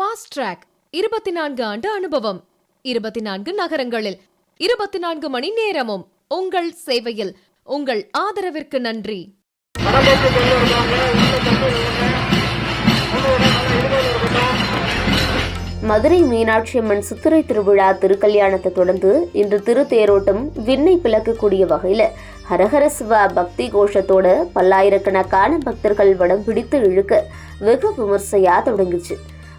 Fast track இருபத்தி நான்கு ஆண்டு அனுபவம். இருபத்தி நான்கு நகரங்களில் இருபத்தி நான்கு மணி நேரமும் உங்கள் சேவையில் உங்கள் ஆதரவிற்கு நன்றி. மதுரை மீனாட்சி அம்மன் சித்திரை திருவிழா திருக்கல்யாணத்தை தொடர்ந்து இன்று திருத்தேரோட்டம் விண்ணை பிளக்கக்கூடிய வகையில ஹரஹர சிவா பக்தி கோஷத்தோட பல்லாயிரக்கணக்கான பக்தர்கள் வடம் பிடித்து இழுக்க வெகு விமர்சையா தொடங்குச்சு.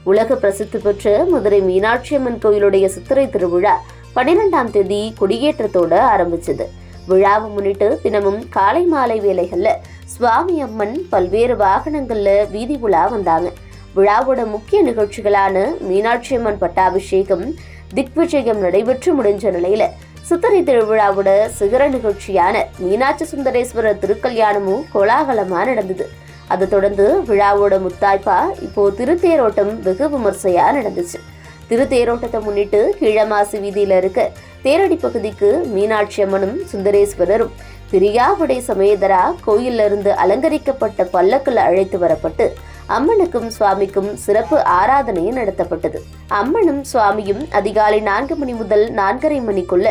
உலக பிரசித்தி பெற்ற மதுரை மீனாட்சி அம்மன் கோயிலுடைய சித்திரை திருவிழா பன்னிரெண்டாம் தேதி கொடியேற்றத்தோட ஆரம்பிச்சது. விழாவை முன்னிட்டு தினமும் காலை மாலை வேளைகள்ல சுவாமி அம்மன் பல்வேறு வாகனங்கள்ல வீதி உலா வந்தாங்க. விழாவோட முக்கிய நிகழ்ச்சிகளான மீனாட்சி அம்மன் பட்டாபிஷேகம் திக்விஜயம் நடைபெற்று முடிஞ்ச நிலையில சித்திரை திருவிழாவோட சிகர நிகழ்ச்சியான மீனாட்சி சுந்தரேஸ்வரர் திருக்கல்யாணமும் கோலாகலமா நடந்தது. அதை தொடர்ந்து விழாவோட முத்தாய்ப்பா இப்போ திருத்தேரோட்டம் வெகு விமர்சையா நடந்துச்சு. திருத்தேரோட்டத்தை முன்னிட்டு கீழமாசி வீதியில இருக்க தேரடி பகுதிக்கு மீனாட்சி அம்மனும் சுந்தரேஸ்வரரும் பிரியாவுடை சமேதரா கோயில்ல இருந்து அலங்கரிக்கப்பட்ட பல்லக்கில் அழைத்து வரப்பட்டு அம்மனுக்கும் சுவாமிக்கும் சிறப்பு ஆராதனை நடத்தப்பட்டது. அம்மனும் சுவாமியும் அதிகாலை நான்கு மணி முதல் நான்கரை மணிக்குள்ள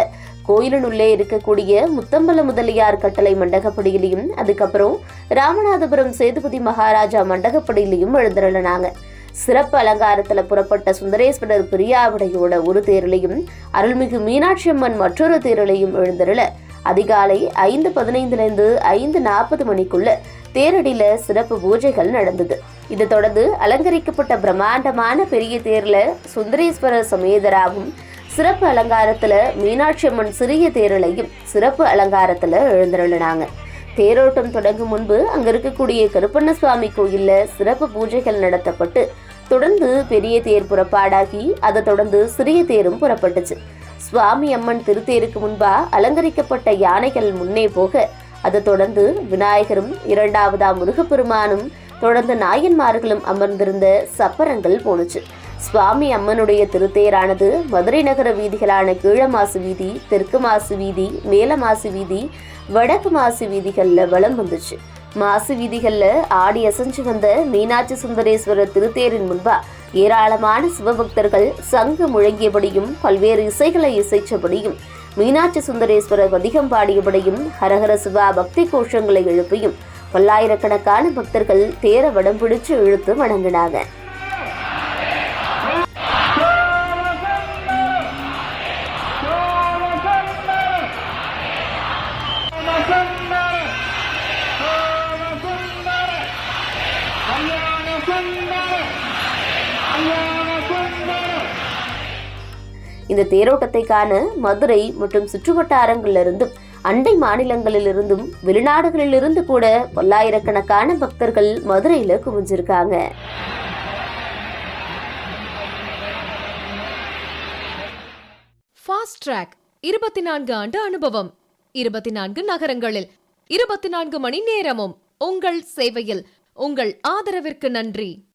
கோயிலினுள்ளே இருக்கக்கூடிய முத்தம்பல முதலியார் கட்டளை மண்டகப்படியிலையும் அதுக்கப்புறம் ராமநாதபுரம் சேதுபதி மகாராஜா மண்டகப்படியிலையும் எழுந்திரனாங்க சிறப்பு அலங்காரத்துல புறப்பட்ட சுந்தரேஸ்வரர் பிரியாவிடையோட ஒரு தேரிலையும் அருள்மிகு மீனாட்சி அம்மன் மற்றொரு தேரிலையும் எழுந்தருள அதிகாலை ஐந்து பதினைந்துலேருந்து ஐந்து நாற்பது மணிக்குள்ள தேரடியில சிறப்பு பூஜைகள் நடந்தது. இதை தொடர்ந்து அலங்கரிக்கப்பட்ட பிரம்மாண்டமான பெரிய தேர்ல சுந்தரேஸ்வரர் சமேதராவும் சிறப்பு அலங்காரத்தில் மீனாட்சி அம்மன் சிறிய தேரலையும் சிறப்பு அலங்காரத்தில் எழுந்தருளினாங்க. தேரோட்டம் தொடங்கும் முன்பு அங்கே இருக்கக்கூடிய கருப்பண்ண சுவாமி கோயிலில் சிறப்பு பூஜைகள் நடத்தப்பட்டு தொடர்ந்து பெரிய தேர் புறப்பாடாகி அதை தொடர்ந்து சிறிய தேரும் புறப்பட்டுச்சு. சுவாமி அம்மன் திருத்தேருக்கு முன்பா அலங்கரிக்கப்பட்ட யானைகள் முன்னே போக அதை தொடர்ந்து விநாயகரும் இரண்டாவதா முருகப்பெருமானும் தொடர்ந்து நாயன்மார்களும் அமர்ந்திருந்த சப்பரங்கள் போனுச்சு சுவாமி அம்மனுடைய திருத்தேரானது மதுரை நகர வீதிகளான கீழமாசு வீதி தெற்கு மாசு வீதி மேல மாசு வீதி வடக்கு மாசு வீதிகளில் வலம் வந்துச்சு. மாசு வீதிகளில் ஆடி அசைஞ்சு வந்த மீனாட்சி சுந்தரேஸ்வரர் திருத்தேரின் முன்பா ஏராளமான சிவபக்தர்கள் சங்கு முழங்கியபடியும் பல்வேறு இசைகளை இசைச்சபடியும் மீனாட்சி சுந்தரேஸ்வரர் அதிகம் பாடியபடியும் ஹரஹர சிவா பக்தி கோஷங்களை எழுப்பியும் பல்லாயிரக்கணக்கான பக்தர்கள் தேர வடம் பிடிச்சு இழுத்து வணங்கினாங்க. இந்த தேரோட்டத்தை காண மதுரை மற்றும் சுற்றுவட்டாரங்களிலிருந்தும் அண்டை மாநிலங்களிலிருந்தும் வெளிநாடுகளிலிருந்து கூட பல்லாயிரக்கணக்கான பக்தர்கள் மதுரையில் குவிஞ்சிருக்காங்க. ஃபாஸ்ட் ட்ராக் இருபத்தி நான்கு ஆண்டு அனுபவம் இருபத்தி நான்கு நகரங்களில் இருபத்தி நான்கு மணி நேரமும் உங்கள் சேவையில் உங்கள் ஆதரவிற்கு நன்றி.